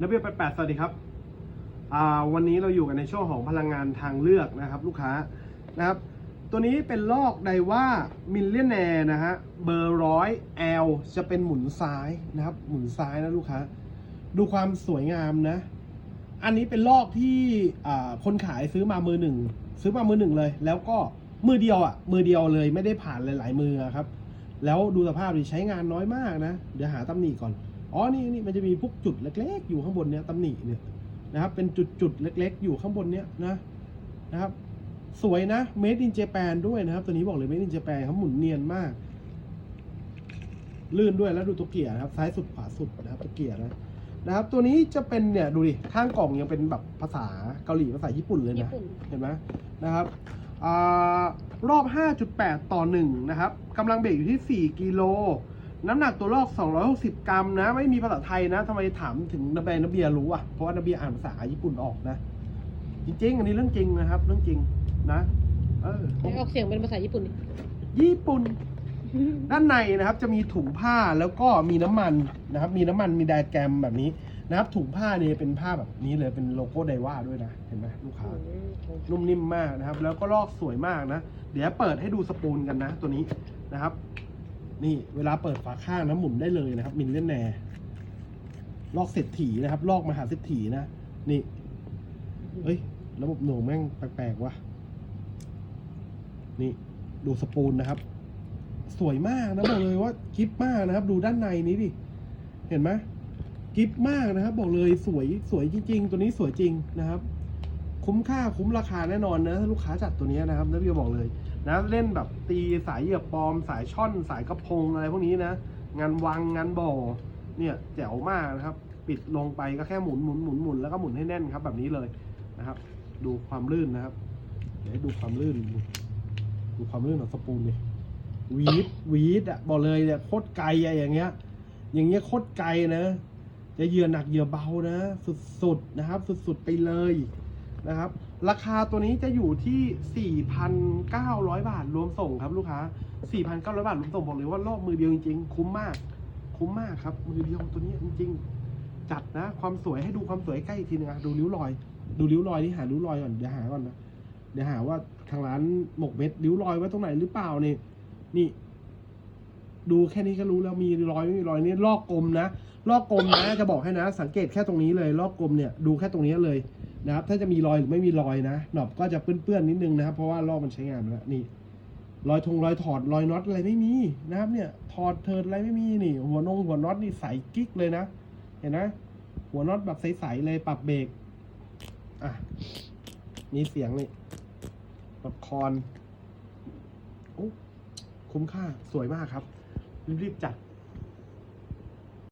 นักเรียนแปดแปดสวัสดีครับอ่าวันนี้เราอยู่กันในช่วงของพลังงานทางเลือกนะครับ ลูกค้านะครับ ตัวนี้เป็นลอกไดว่ามิลเลนแนร์นะฮะเบอร์ร้อย L จะเป็นหมุนซ้ายนะครับ หมุนซ้ายนะลูกค้า ดูความสวยงามนะ อันนี้เป็นลอกที่อ่าคนขายซื้อมามือหนึ่งซื้อมามือหนึ่งเลย แล้วก็มือเดียวอะ มือเดียวเลยไม่ได้ผ่านหลาย ๆ มือครับ แล้วดูสภาพดิใช้งานน้อยมากนะ เดี๋ยวหาตำหนิก่อน อ๋อนี่นี่มันจะมีพวกจุดเล็ก ๆ อยู่ข้างบนเนี้ยตำหนิเนี่ยนะครับ เป็นจุดจุดๆเล็ก ๆ อยู่ข้างบนเนี้ยนะนะครับ สวยนะ made in Japan ด้วยนะครับ ตัวนี้บอกเลย made in Japan เขาหมุนเนียนมาก ลื่นด้วยแล้วดูตัวเกียร์นะครับซ้ายสุดขวาสุดนะครับตัวเกียร์นะนะครับ ตัวนี้จะเป็นเนี่ยดูดิข้างกล่องยังเป็นแบบภาษาเกาหลีภาษาญี่ปุ่นเลยญี่นะปุ่นเห็นไหมนะครับอารอบ 5.8 ต่อ 1 นะครับกำลังเบรกอยู่ที่ 4 กิโล น้ำหนักตัวลอก 260 กรัมนะ ไม่มีภาษาไทยนะทำไมถามถึงนบแบนเบียรู้อะ เพราะว่านบเบียอ่านภาษาญี่ปุ่นออกนะ จริงๆ อันนี้เรื่องจริงนะครับ เรื่องจริงนะ เออ ให้ออกเสียงเป็นภาษาญี่ปุ่นดิญี่ปุ่น ด้านในนะครับจะมีถุงผ้าแล้วก็มีน้ำมันนะครับ มีน้ำมันมีไดอะแกรมแบบนี้นะครับ ถุงผ้าเนี่ยเป็นผ้าแบบนี้เลยเป็นโลโก้ไดว่าด้วยนะ เห็นไหมลูกค้า นุ่มนิ่มมากนะครับ แล้วก็ลอกสวยมากนะ เดี๋ยวเปิดให้ดูสปูลกันนะ ตัวนี้นะครับ นี่เวลาเปิดฝาข้างนะหมุนได้เลยนะครับ มินเล่นแนร์ลอกเศรษฐีนะครับ ลอกมหาเศรษฐีนะ นี่เฮ้ย ระบบหน่วงแม่งแปลกๆวะนี่ดูสปูลนะครับ สวยมากนะบอกเลยว่ากิฟมากนะครับ ดูด้านในนี้ดิ เห็นไหมกิฟมากนะครับ บอกเลยสวยสวยจริง ๆ ตัวนี้สวยจริงนะครับ คุ้มค่าคุ้มราคาแน่นอนนะถ้าลูกค้าจัดตัวนี้นะครับนักเรียนบอกเลย นะเล่นแบบตีสายเหยื่อปลอม สายช่อนสายกระพงอะไรพวกนี้นะ งานวังงานบ่อเนี่ยแจ๋วมากนะครับ ปิดลงไปก็แค่หมุนหมุนหมุนหมุนแล้วก็หมุนให้แน่นครับ แบบนี้เลยนะครับ ดูความลื่นนะครับ เดี๋ยวดูความลื่น ดูความลื่นของสปูลดิวีดวีดอะบอกเลยเนี่ยโคตรไกลอะอย่างเงี้ย อย่างเงี้ยโคตรไกลนะ จะเหยื่อหนักเหยื่อเบานะ สุดๆนะครับ สุดๆไปเลย นะครับ ราคาตัวนี้จะอยู่ที่ 4,900 บาทรวมส่งครับลูกค้า 4,900 บาทรวมส่งบอกเลยว่ารอบมือเดียวจริงๆ คุ้มมาก คุ้มมากครับ มือเดียวตัวนี้จริง ๆ จัดนะ ความสวยให้ดูความสวยใกล้อีกทีนึงอะดูริ้วรอย ดูริ้วรอยนี่หาริ้วรอยก่อนเดี๋ยวหาก่อนนะ เดี๋ยวหาว่าทางร้านหมกเม็ดริ้วรอยไว้ตรงไหนหรือเปล่านี่ นี่ ดูแค่นี้ก็รู้แล้วมีรอยไม่มีรอยนี่ลอกกลมนะลอกกลมนะจะบอกให้นะ สังเกตแค่ตรงนี้เลยลอกกลมเนี่ยดูแค่ตรงนี้เลย นะครับ ถ้าจะมีรอยหรือไม่มีรอยนะหนอบก็จะเปื้อนๆนิดนึงนะครับ เพราะว่าลอกมันใช้งานมาแล้วนี่รอยทงรอยถอดรอยน็อตอะไรไม่มีนะครับ เนี่ยถอดเทิร์นอะไรไม่มีนี่ หัวนงหัวน็อตนี่ใสกิ๊กเลยนะ เห็นไหมหัวน็อตแบบใสๆเลยปรับเบรกอะมีเสียงนี่ปรับคอนโอ้คุ้มค่าสวยมากครับ รีบๆจัด